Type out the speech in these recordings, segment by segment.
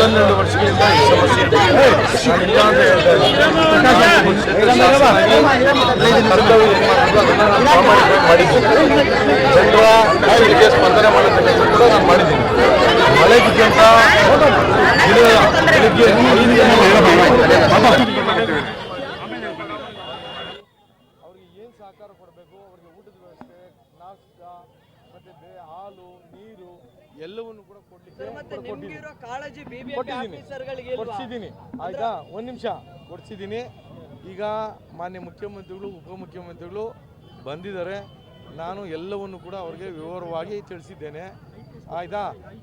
ಹತ್ತನ್ನೆರಡು ವರ್ಷಗಳಿಂದ ಈ ಸಮಸ್ಯೆ ಇಲ್ಲ ಅಂತ ಹೇಳ್ತಾ ಮಾಡಿದ್ದೀನಿ ಜನರ ಸ್ಪಂದನೆ ಮಾಡೋದಕ್ಕೆ ಕೂಡ ನಾನು ಮಾಡಿದ್ದೀನಿ ಮಳೆ ಬಿದ್ದಂತ ದಿನ ಬೆಳಿಗ್ಗೆ ಐದು ಅವ್ರಿಗೆ ಏನು ಸಹಕಾರ ಕೊಡಬೇಕು ಅವ್ರಿಗೆ ಊಟದ ವ್ಯವಸ್ಥೆ ನಾಷ್ಟ ಮತ್ತೆ ಬೇ ಹಾಲು ನೀರು ಎಲ್ಲವನ್ನು ಕೂಡ ಕೊಡ್ಲಿಕ್ಕೆ ಕೊಡ್ಸಿದ್ದೀನಿ. ಆಯ್ತಾ? ಒಂದು ನಿಮಿಷ. ಕೊಡ್ಸಿದ್ದೀನಿ. ಈಗ ಮಾನ್ಯ ಮುಖ್ಯಮಂತ್ರಿಗಳು ಉಪಮುಖ್ಯಮಂತ್ರಿಗಳು ಬಂದಿದ್ದಾರೆ. ನಾನು ಎಲ್ಲವನ್ನು ಕೂಡ ಅವ್ರಿಗೆ ವಿವರವಾಗಿ ತಿಳಿಸಿದ್ದೇನೆ. ಆಯ್ತಾ?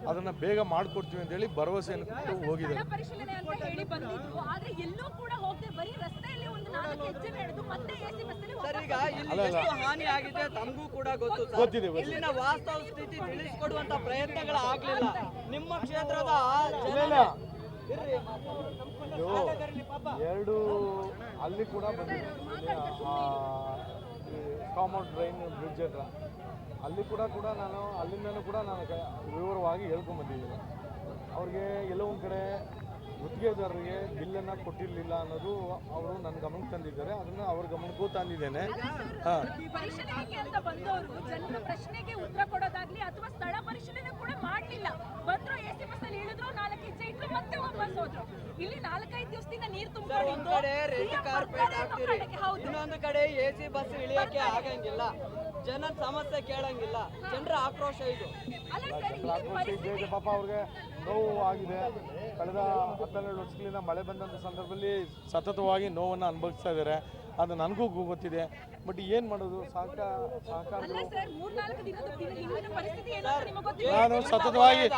ಅದನ್ನು ಬೇಗ ಮಾಡ್ಕೊಡ್ತೀವಿ ಅಂತೇಳಿ ಭರವಸೆಯನ್ನು ಕೊಟ್ಟು ಹೋಗಿದ್ದಾರೆ ಸ್ಥಳ ಪರಿಶೀಲನೆ ಅಂತ ಹೇಳಿ ಬಂದಿದ್ರು. ಆದ್ರೆ ಎಲ್ಲೂ ಕೂಡ ಹೋಗದೆ ಬರೀ ರಸ್ತೆಯಲ್ಲಿ ಒಂದು ನಾಲ್ಕು ಹೆಜ್ಜೆ ನಡೆದು ಮತ್ತೆ ಎಸಿ ಬಸ್ಸಲ್ಲಿ ಸರ್ ಈಗ ಇಲ್ಲಿ ಅಲ್ಲ, ಅಲ್ಲ. ಎಷ್ಟು ಹಾನಿ ಆಗಿದೆ ತಮಗೂ ಕೂಡ ಗೊತ್ತು ಸರ್. ಗೊತ್ತಿದೆ. ಇಲ್ಲಿನ ವಾಸ್ತವ ಸ್ಥಿತಿ ತಿಳಿಸ್ಕೊಡುವಂತ ಪ್ರಯತ್ನಗಳು ಆಗ್ಲಿಲ್ಲ. ನಿಮ್ಮ ಕ್ಷೇತ್ರದ ಎರಡು ಅಲ್ಲಿ ಕೂಡ ಬಂದಿದೆ. ಕಾಮೌಂಟ್ ಡ್ರೈನ್ ಬ್ರಿಡ್ಜ್ ಹತ್ರ. ಅಲ್ಲಿ ಕೂಡ ಕೂಡ ನಾನು, ಅಲ್ಲಿಂದನೂ ಕೂಡ ನಾನು ವಿವರವಾಗಿ ಹೇಳ್ಕೊಂಬಂದಿದ್ದೀನಿ ಅವ್ರಿಗೆ ಎಲ್ಲೋ ಒಂದು ಕಡೆ ಗುತ್ತಿಗೆದಾರರಿಗೆ ಬಿಲ್ಲನ್ನು ಕೊಟ್ಟಿರಲಿಲ್ಲ ಅನ್ನೋದು ಅವರು ನನ್ನ ಗಮನಕ್ಕೆ ತಂದಿದ್ದಾರೆ. ಅದನ್ನು ಅವ್ರ ಗಮನಕ್ಕೂ ತಂದಿದ್ದೇನೆ. ಹಾಂ. ಪರಿಶೀಲನೆಗೆ ಅಂತ ಬಂದವರು ಜನರ ಪ್ರಶ್ನೆಗೆ ಉತ್ತರ ಕೊಡೋದಾಗ್ಲಿ ಅಥವಾ ಸ್ಥಳ ಪರಿಶೀಲನೆ ಕೂಡ ಮಾಡಲಿಲ್ಲ. ಬಂದ್ರು ಎಸಿ ಬಸ್ ಅಲ್ಲಿ ಇಳಿದ್ರು ನಾಲ್ಕು ಹೆಜ್ಜೆ ಇಟ್ರು ಮತ್ತೆ ವಾಪಸ್ ಹೋದ್ರು. ಇಲ್ಲಿ ನಾಲ್ಕೈದು ದಿವಸದಿಂದ ನೀರು ಸರ್ ಒಂದ್ ಕಡೆ ರೆಡ್ ಕಾರ್ಪೆಟ್ ಹಾಕ್ತೀರಿ. ಇನ್ನೊಂದು ಕಡೆ ಎ ಸಿ ಬಸ್ ಇಳಿಯಕ್ಕೆ ಆಗಂಗಿಲ್ಲ. ಜನರ ಸಮಸ್ಯೆ ಕೇಳಂಗಿಲ್ಲ. ಜನರ ಆಕ್ರೋಶ ಇದೆ ಪಾಪ ಅವ್ರಿಗೆ. ನೋವು ಆಗಿದೆ ಕಳೆದ ಹತ್ತೆರಡು ವರ್ಷಗಳಿಂದ ಮಳೆ ಬಂದಂಥ ಸಂದರ್ಭದಲ್ಲಿ ಸತತವಾಗಿ ನೋವನ್ನು ಅನುಭವಿಸ್ತಾ ಇದ್ದಾರೆ. ಅದು ನನಗೂ ಗೊತ್ತಿದೆ. ಬಟ್ ಏನು ಮಾಡೋದು? ಸಹಕಾರ ನಾನು ನಿಮ್ಮ ಸತತವಾಗಿ ವಲಯದ-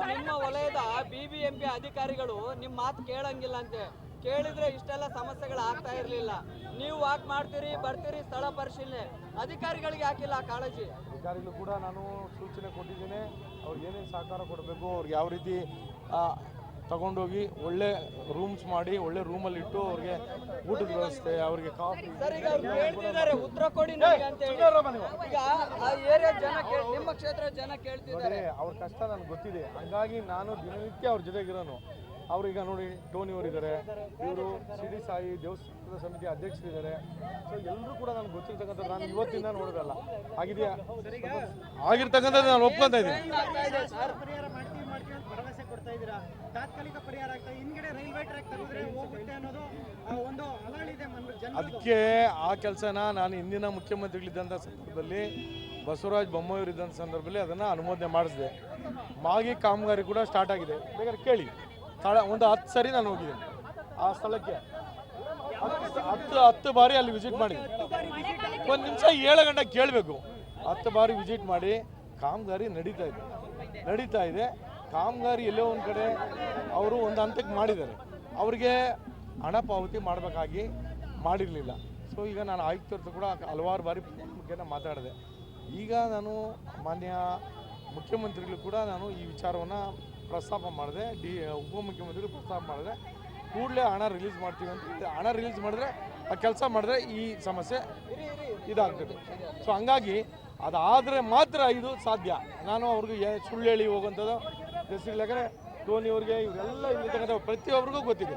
ಬಿ ನಿಮ್ಮ ವಲಯದ ಬಿಬಿಎಂಪಿ ಅಧಿಕಾರಿಗಳು ನಿಮ್ಮ ಮಾತು ಕೇಳಂಗಿಲ್ಲ ಅಂತೆ. ಕೇಳಿದ್ರೆ ಇಷ್ಟೆಲ್ಲ ಸಮಸ್ಯೆಗಳು ಆಗ್ತಾ ಇರಲಿಲ್ಲ. ನೀವು ವಾಕ್ ಮಾಡ್ತೀರಿ ಬರ್ತೀರಿ ಸ್ಥಳ ಪರಿಶೀಲನೆ. ಅಧಿಕಾರಿಗಳಿಗೆ ಹಾಕಿಲ್ಲ ಕಾಳಜಿ. ಅಧಿಕಾರಿಗಳು ಕೂಡ ನಾನು ಸೂಚನೆ ಕೊಟ್ಟಿದ್ದೀನಿ. ಅವ್ರಿಗೆ ಏನೇನು ಸಹಕಾರ ಕೊಡಬೇಕು ಅವ್ರಿಗೆ ಯಾವ ರೀತಿ ತಗೊಂಡೋಗಿ ಒಳ್ಳೆ ರೂಮ್ಸ್ ಮಾಡಿ ಒಳ್ಳೆ ರೂಮಲ್ಲಿ ಇಟ್ಟು ಅವ್ರಿಗೆ ಊಟದ ವ್ಯವಸ್ಥೆ ಅವ್ರಿಗೆ ಕಾಫಿ. ಉತ್ತರ ಕೊಡಿ ಈಗ ಆ ಏರಿಯಾ ಜನ ನಿಮ್ಮ ಕ್ಷೇತ್ರ ಜನ ಕೇಳ್ತಿದ್ದಾರೆ. ಅವ್ರ ಕಷ್ಟ ನನಗೆ ಗೊತ್ತಿದೆ. ಹಂಗಾಗಿ ನಾನು ದಿನನಿತ್ಯ ಅವ್ರ ಜೊತೆಗಿರೋನು. ಅವ್ರೀಗ ನೋಡಿ ಟೋನಿ ಅವರಿದ್ದಾರೆ. ಇವರು ಸಿಡಿ ಸಾಯಿ ದೇವಸ್ಥಾನದ ಸಮಿತಿ ಅಧ್ಯಕ್ಷರಿದ್ದಾರೆ. ಸೊ ಎಲ್ಲರೂ ಕೂಡ ನನಗೆ ಗೊತ್ತಿರ್ತಕ್ಕಂಥ ನಾನು ಇವತ್ತಿಂದ ನೋಡೋದಲ್ಲ. ಆಗಿದೆಯಾ ಆಗಿರ್ತಕ್ಕಂಥದ್ದು ನಾನು ಒಪ್ಕೊತಾ ಇದ್ದೀನಿ. ಅದಕ್ಕೆ ಆ ಕೆಲಸನ ನಾನು ಹಿಂದಿನ ಮುಖ್ಯಮಂತ್ರಿಗಳಿದ್ದಂಥ ಸಂದರ್ಭದಲ್ಲಿ ಬಸವರಾಜ ಬೊಮ್ಮಾಯಿಯವರಿದ್ದಂಥ ಸಂದರ್ಭದಲ್ಲಿ ಅದನ್ನು ಅನುಮೋದನೆ ಮಾಡಿಸಿದೆ. ಮಾಗಿ ಕಾಮಗಾರಿ ಕೂಡ ಸ್ಟಾರ್ಟ್ ಆಗಿದೆ. ಬೇಕಾದ್ರೆ ಕೇಳಿ. ಸ್ಥಳ ಒಂದು ಹತ್ತು ಸರಿ ನಾನು ಹೋಗಿದ್ದೀನಿ. ಆ ಸ್ಥಳಕ್ಕೆ. ಹತ್ತು ಹತ್ತು ಬಾರಿ ಅಲ್ಲಿ ವಿಸಿಟ್ ಮಾಡಿ. ಒಂದು ನಿಮಿಷ ಏಳು ಗಂಟೆ ಕೇಳಬೇಕು. ಹತ್ತು ಬಾರಿ ವಿಸಿಟ್ ಮಾಡಿ, ಕಾಮಗಾರಿ ನಡೀತಾ ಇದೆ. ನಡೀತಾ ಇದೆ. ಕಾಮಗಾರಿ ಎಲ್ಲೋ ಒಂದು ಕಡೆ ಅವರು ಒಂದು ಹಂತಕ್ಕೆ ಮಾಡಿದ್ದಾರೆ. ಅವರಿಗೆ ಹಣ ಪಾವತಿ ಮಾಡಬೇಕಾಗಿ ಮಾಡಿರಲಿಲ್ಲ. ಸೊ ಈಗ ನಾನು ಆಯುಕ್ತರದ್ದು ಕೂಡ ಹಲವಾರು ಬಾರಿ ಮುಖ್ಯನ ಮಾತಾಡಿದೆ. ಈಗ ನಾನು ಮಾನ್ಯ ಮುಖ್ಯಮಂತ್ರಿಗಳು ಕೂಡ ನಾನು ಈ ವಿಚಾರವನ್ನು ಪ್ರಸ್ತಾಪ ಮಾಡಿದೆ. ಡಿ ಉಪಮುಖ್ಯಮಂತ್ರಿಗಳು ಪ್ರಸ್ತಾಪ ಮಾಡಿದೆ. ಕೂಡಲೇ ಹಣ ರಿಲೀಸ್ ಮಾಡ್ತೀವಿ ಅಂತ. ಹಣ ರಿಲೀಸ್ ಮಾಡಿದ್ರೆ, ಆ ಕೆಲಸ ಮಾಡಿದ್ರೆ ಈ ಸಮಸ್ಯೆ ಇದಾಗ್ತದೆ. ಸೊ ಹಂಗಾಗಿ ಅದಾದರೆ ಮಾತ್ರ ಇದು ಸಾಧ್ಯ. ನಾನು ಅವ್ರಿಗೆ ಸುಳ್ಳು ಹೇಳಿ ಹೋಗುವಂಥದ್ದು. ಜಸ್ಟ್ ಧೋನಿ ಅವ್ರಿಗೆ ಇವರೆಲ್ಲ ಇಲ್ಲಿರ್ತಕ್ಕಂಥ ಪ್ರತಿಯೊಬ್ಬರಿಗೂ ಗೊತ್ತಿದೆ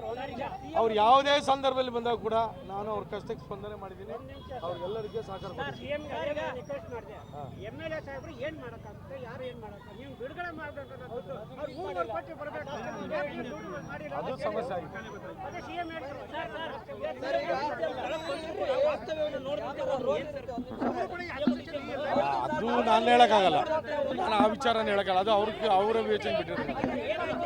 ಅವ್ರು ಯಾವುದೇ ಸಂದರ್ಭದಲ್ಲಿ ಬಂದಾಗ ಕೂಡ ನಾನು ಅವ್ರ ಕಷ್ಟಕ್ಕೆ ಸ್ಪಂದನೆ ಮಾಡಿದ್ದೀನಿ ಅವ್ರಿಗೆಲ್ಲರಿಗೆ ಸಹಕಾರ ಅದು ಸಮಸ್ಯೆ ಆಗಿದೆ ಅದೇ ನಾನು ಹೇಳೋಕ್ಕಾಗಲ್ಲ ನಾನು ಆ ವಿಚಾರನ ಹೇಳೋಕ್ಕಾಗಲ್ಲ ಅದು ಅವ್ರಿಗೆ ಅವರ ವಿವೇಚನೆ ಬಿಟ್ಟಿರ್ತಾರೆ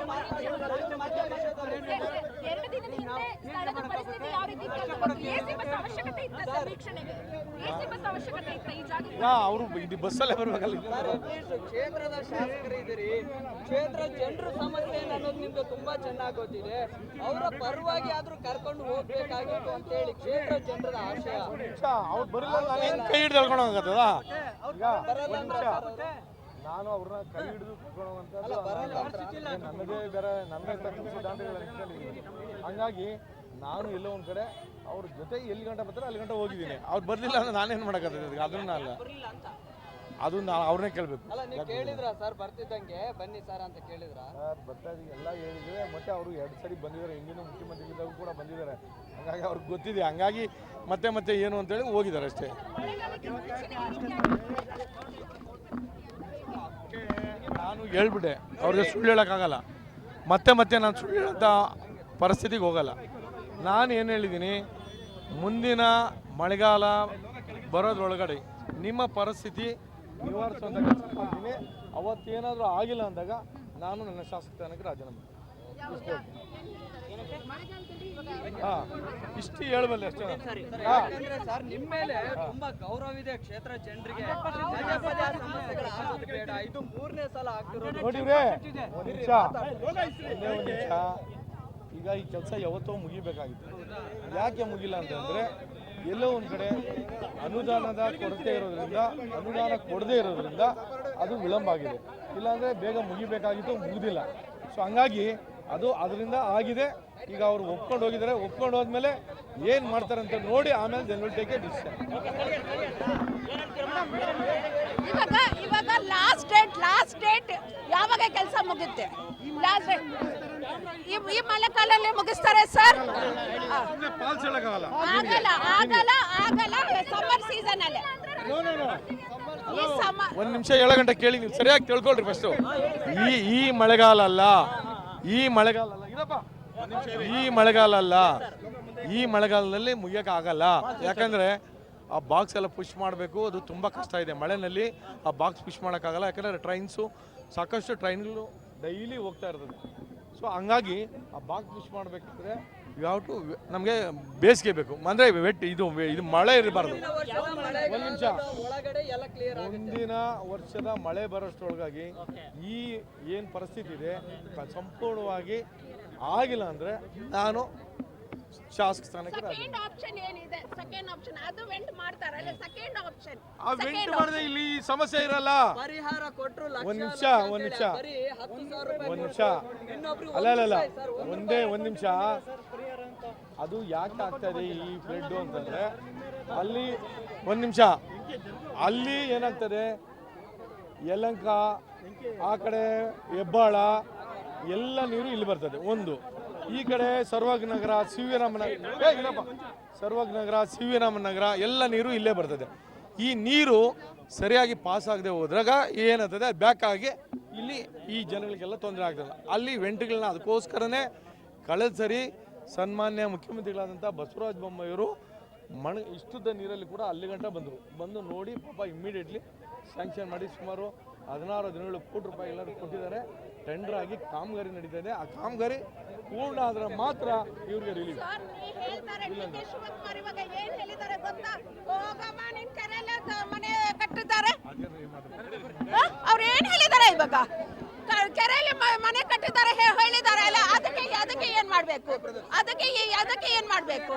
ಎರಡು ದಿನದ ಹಿಂದೆ ಸ್ಥಳದ ಪರಿಸ್ಥಿತಿ ಯಾವ ರೀತಿ ಅಂತ ಗೊತ್ತು. ಎಸಿ ಬಸ್ ಅವಶ್ಯಕತೆ ಇತ್ತ ಸರ್ ವೀಕ್ಷಣೆಗೆ ಎಸಿ ಬಸ್ ಅವಶ್ಯಕತೆ ಇತ್ತ ಈ ಜಾಗಕ್ಕೆ ಅವರು ಬಸ್ಸಲ್ಲೇ ಬರಬೇಕಲ್ಲ ಕ್ಷೇತ್ರದ ಶಾಸಕರು ಇದ್ದೀರಿ ಕ್ಷೇತ್ರ ಜನರ ಸಮಸ್ಯೆ ಏನು ಅನ್ನೋದು ನಿಮ್ಗೆ ತುಂಬಾ ಚೆನ್ನಾಗಿ ಗೊತ್ತಿದೆ. ಅವರ ಪರವಾಗಿ ಆದ್ರೂ ಕರ್ಕೊಂಡು ಹೋಗ್ಬೇಕಾಗಿತ್ತು ಅಂತ ಹೇಳಿ ಕ್ಷೇತ್ರ ಜನರ ಆಶಯ. ಅವ್ರು ಬರಲಿಲ್ಲ ನಾನು ಹೆಂಗ್ ಕೈ ಹಿಡಿದು ಹೇಳ್ಕೊಂಡು ಹೋಗತ್ತದ ಈಗ ನಾನು ಅವ್ರನ್ನ ಕೈ ಹಿಡಿದು ನನ್ನದೇ ಬೇರೆ ನನ್ನ ಹಂಗಾಗಿ ನಾನು ಎಲ್ಲೋ ಒಂದು ಕಡೆ ಅವ್ರ ಜೊತೆ ಎಲ್ಲಿ ಗಂಟೆ ಬರ್ತಾರೆ ಅಲ್ಲಿ ಗಂಟೆ ಹೋಗಿದ್ದೀನಿ. ಅವ್ರು ಬರಲಿಲ್ಲ ಅಂದ್ರೆ ನಾನೇನು ಏನು ಅದಕ್ಕೆ? ಅದನ್ನ ಅಲ್ಲ ಅದು ನಾ ಅವ್ರನ್ನೇ ಕೇಳಬೇಕು. ಅಲ್ಲ ನೀವು ಕೇಳಿದ್ರ ಸರ್ ಬರ್ತಿದ್ದಂಗೆ? ಬನ್ನಿ ಸರ್ ಅಂತ ಕೇಳಿದ್ರ? ಸರ್ ಬರ್ತಾ ಎಲ್ಲ ಹೇಳಿದ್ರೆ ಮತ್ತೆ ಅವರು ಎರಡು ಸರಿ ಬಂದಿದ್ದಾರೆ. ಹಿಂದಿನ ಮುಖ್ಯಮಂತ್ರಿ ಕೂಡ ಬಂದಿದ್ದಾರೆ. ಹಂಗಾಗಿ ಅವ್ರಿಗೆ ಗೊತ್ತಿದೆ. ಹಂಗಾಗಿ ಮತ್ತೆ ಮತ್ತೆ ಏನು ಅಂತೇಳಿ ಹೋಗಿದ್ದಾರೆ ಅಷ್ಟೇ. ನಾನು ಹೇಳ್ಬಿಟ್ಟೆ, ಅವ್ರಿಗೆ ಸುಳ್ಳು ಹೇಳೋಕ್ಕಾಗಲ್ಲ. ಮತ್ತೆ ಮತ್ತೆ ನಾನು ಸುಳ್ಳು ಹೇಳೋಂಥ ಪರಿಸ್ಥಿತಿಗೆ ಹೋಗಲ್ಲ. ನಾನು ಏನು ಹೇಳಿದ್ದೀನಿ, ಮುಂದಿನ ಮಳೆಗಾಲ ಬರೋದ್ರೊಳಗಡೆ ನಿಮ್ಮ ಪರಿಸ್ಥಿತಿ ನಿವಾರಿಸುವಂಥ ಕೆಲಸ ಮಾಡ್ತೀನಿ. ಅವತ್ತೇನಾದರೂ ಆಗಿಲ್ಲ ಅಂದಾಗ ನಾನು ನನ್ನ ಶಾಸಕ ಸ್ಥಾನಕ್ಕೆ ರಾಜೀನಾಮೆ ಇಷ್ಟು ಹೇಳಬಲ್ಲ ಅಷ್ಟೇ. ಯಾಕಂದ್ರೆ ಸರ್ ನಿಮ್ಮ ಮೇಲೆ ತುಂಬಾ ಗೌರವ ಇದೆ ಕ್ಷೇತ್ರ ಜನರಿಗೆ. ಬೇಡ ಇದು ಮೂರನೇ ಸಲ ಆಗ್ತಿರೋದು. ನೋಡಿವ್ರೆ ಒಂದು ನಿಮಿಷ. ಒಂದು ನಿಮಿಷ. ಈಗ ಈ ಕೆಲಸ ಯಾವತ್ತೋ ಮುಗಿಬೇಕಾಗಿತ್ತು. ಯಾಕೆ ಮುಗಿಲ್ಲ ಅಂತಂದ್ರೆ ಎಲ್ಲೋ ಒಂದು ಕಡೆ ಅನುದಾನದ ಕೊರತೆ ಇರೋದ್ರಿಂದ ಅನುದಾನ ಕೊಡದೇ ಇರೋದ್ರಿಂದ ಅದು ವಿಳಂಬ ಆಗಿದೆ. ಇಲ್ಲಾಂದ್ರೆ ಬೇಗ ಮುಗಿಬೇಕಾಗಿತ್ತು ಮುಗಿದಿಲ್ಲ. ಸೊ ಹಂಗಾಗಿ ಅದು ಅದರಿಂದ ಆಗಿದೆ. ಈಗ ಅವರು ಒಪ್ಕೊಂಡು ಹೋಗಿದ್ದಾರೆ. ಒಪ್ಕೊಂಡು ಹೋದ್ಮೇಲೆ ಏನು ಮಾಡ್ತಾರೆ ಅಂತ ನೋಡಿ ಆಮೇಲೆ general will take a decision ಇವಾಗ ಇವಾಗ ಲಾಸ್ಟ್ ಡೇಟ್ ಲಾಸ್ಟ್ ಡೇಟ್ ಯಾವಾಗ ಕೆಲಸ ಮುಗುತ್ತೆ ಲಾಸ್ಟ್ ಡೇಟ್ ಈ ಈ ಮಳೆಗಾಲಲ್ಲಿ ಮುಗಿಸ್ತಾರೆ ಸರ್ ಆಗಲ್ಲ ಆಗಲ್ಲ ಆಗಲ್ಲ ಸಮ್ಮರ್ ಸೀಸನ್ ಅಲ್ಲಿ. ಒಂದ್ ನಿಮಿಷ ಏಳು ಗಂಟೆ ಕೇಳಿ ನೀವು ಸರಿಯಾಗಿ ತಿಳ್ಕೊಳ್ರಿ ಫಸ್ಟು ಈ ಈ ಮಳೆಗಾಲ ಅಲ್ಲ. ಈ ಮಳೆಗಾಲ ಈ ಮಳೆಗಾಲ ಅಲ್ಲ ಈ ಮಳೆಗಾಲದಲ್ಲಿ ಮುಗಿಯಕ್ಕೆ ಆಗಲ್ಲ ಯಾಕಂದ್ರೆ ಆ ಬಾಕ್ಸ್ ಎಲ್ಲ ಪುಷ್ ಮಾಡಬೇಕು, ಅದು ತುಂಬ ಕಷ್ಟ ಇದೆ. ಮಳೆನಲ್ಲಿ ಆ ಬಾಕ್ಸ್ ಪುಷ್ ಮಾಡೋಕ್ಕಾಗಲ್ಲ, ಯಾಕಂದ್ರೆ ಟ್ರೈನ್ಸು ಸಾಕಷ್ಟು ಟ್ರೈನ್ಗಳು ಡೈಲಿ ಹೋಗ್ತಾ ಇರ್ತದೆ. ಸೊ ಹಂಗಾಗಿ ಆ ಬಾಕ್ಸ್ ಪುಷ್ ಮಾಡಬೇಕಂದ್ರೆ ಯಾವ ಟು ನಮಗೆ ಬೇಸಿಗೆ ಬೇಕು. ಅಂದರೆ ವೆಟ್ ಇದು ಇದು ಮಳೆ ಇರಬಾರ್ದು. ಒಂದು ನಿಮಿಷ. ಮುಂದಿನ ವರ್ಷದ ಮಳೆ ಬರೋಷ್ಟರೊಳಗಾಗಿ ಈ ಏನು ಪರಿಸ್ಥಿತಿ ಇದೆ ಸಂಪೂರ್ಣವಾಗಿ ಆಗಿಲ್ಲ ಅಂದ್ರೆ ನಾನು ಶಾಸಕ ಸ್ಥಾನಕ್ಕೆ. ಸೆಕೆಂಡ್ ಆಪ್ಷನ್ ಏನಿದೆ? ಸೆಕೆಂಡ್ ಆಪ್ಷನ್ ಅದು ವೆಂಟ್ ಮಾಡ್ತಾರಲ್ಲ ಸೆಕೆಂಡ್ ಆಪ್ಷನ್ ಆ ವೆಂಟ್ ಮಾಡಿದ್ರೆ ಇಲ್ಲಿ ಸಮಸ್ಯೆ ಇರಲ್ಲ. ಪರಿಹಾರ ಕೊಟ್ರು ಲಕ್ಷ ಒಂದ್ ನಿಮಿಷ, ಒಂದು ನಿಮಿಷ. ಒಂದು ಹತ್ತು ರೂಪಾಯಿ ಒಂದ್ ನಿಮಿಷ ಅಲ್ಲ ಅಲ್ಲ. ಅಲ್ಲ ಒಂದು ಸರ್, ಒಂದು ಒಂದೇ ಒಂದ್ ನಿಮಿಷ. ಅದು ಯಾಕೆ ಆಗ್ತಾ ಇದೆ ಈ ಫ್ಲಡ್ ಅಂತಂದ್ರೆ? ಅಲ್ಲಿ ಒಂದು ನಿಮಿಷ. ಅಲ್ಲಿ ಏನಾಗ್ತದೆ? ಯಲಂಕ ಆ ಕಡೆ ಹೆಬ್ಬಾಳ ಎಲ್ಲ ನೀರು ಇಲ್ಲಿ ಬರ್ತದೆ. ಒಂದು. ಈ ಕಡೆ ಸರ್ವಗ್ ನಗರ ಸಿ ವಿ ರಾಮನ ಏ ಸರ್ವಗ್ ನಗರ ಸಿ ವಿ ರಾಮನಗರ ಎಲ್ಲ ನೀರು ಇಲ್ಲೇ ಬರ್ತದೆ. ಈ ನೀರು ಸರಿಯಾಗಿ ಪಾಸ್ ಆಗದೆ ಹೋದ್ರಾಗ ಏನಾಗ್ತದೆ? ಬ್ಯಾಕ್ ಆಗಿ ಇಲ್ಲಿ ಈ ಜನಗಳಿಗೆಲ್ಲ ತೊಂದರೆ ಆಗ್ತದೆ. ಅಲ್ಲಿ ವೆಂಟ್ಗಳನ್ನ ಅದಕ್ಕೋಸ್ಕರನೇ ಕಳೆದ ಸರಿ ಸನ್ಮಾನ್ಯ ಮುಖ್ಯಮಂತ್ರಿಗಳಾದಂಥ ಬಸವರಾಜ ಬೊಮ್ಮಾಯಿಯವರು ಮಣ ಇಷ್ಟದ ನೀರಲ್ಲಿ ಕೂಡ ಅಲ್ಲಿ ಗಂಟ ಬಂದರು. ಬಂದು ನೋಡಿ ಪಾಪ ಇಮ್ಮಿಡಿಯೇಟ್ಲಿ ಸ್ಯಾಂಕ್ಷನ್ ಮಾಡಿ ಸುಮಾರು ಹದಿನಾರು, ಹದಿನೇಳು ಕೋಟಿ ರೂಪಾಯಿ ಎಲ್ಲರೂ ಕೊಟ್ಟಿದ್ದಾರೆ. ಟೆಂಡರ್ ಆಗಿ ಕಾಮಗಾರಿ ನಡೀತಾ ಇದೆ. ಆ ಕಾಮಗಾರಿ ಪೂರ್ಣ ಆದ್ರೆ ಮಾತ್ರ ಇವ್ರಿಗೆ ರಿಲೀಫ್ ಅವ್ರು ಏನ್ ಹೇಳಿದ್ದಾರೆ ಇವಾಗ? ಕೆರೆಯಲ್ಲಿ ಮನೆ ಕಟ್ಟಿದ್ದಾರೆ ಹೇಳಿದ್ದಾರೆ ಅಲ್ಲ ಅದಕ್ಕೆ ಅದಕ್ಕೆ ಏನ್ ಮಾಡ್ಬೇಕು? ಅದಕ್ಕೆ ಅದಕ್ಕೆ ಏನ್ ಮಾಡ್ಬೇಕು?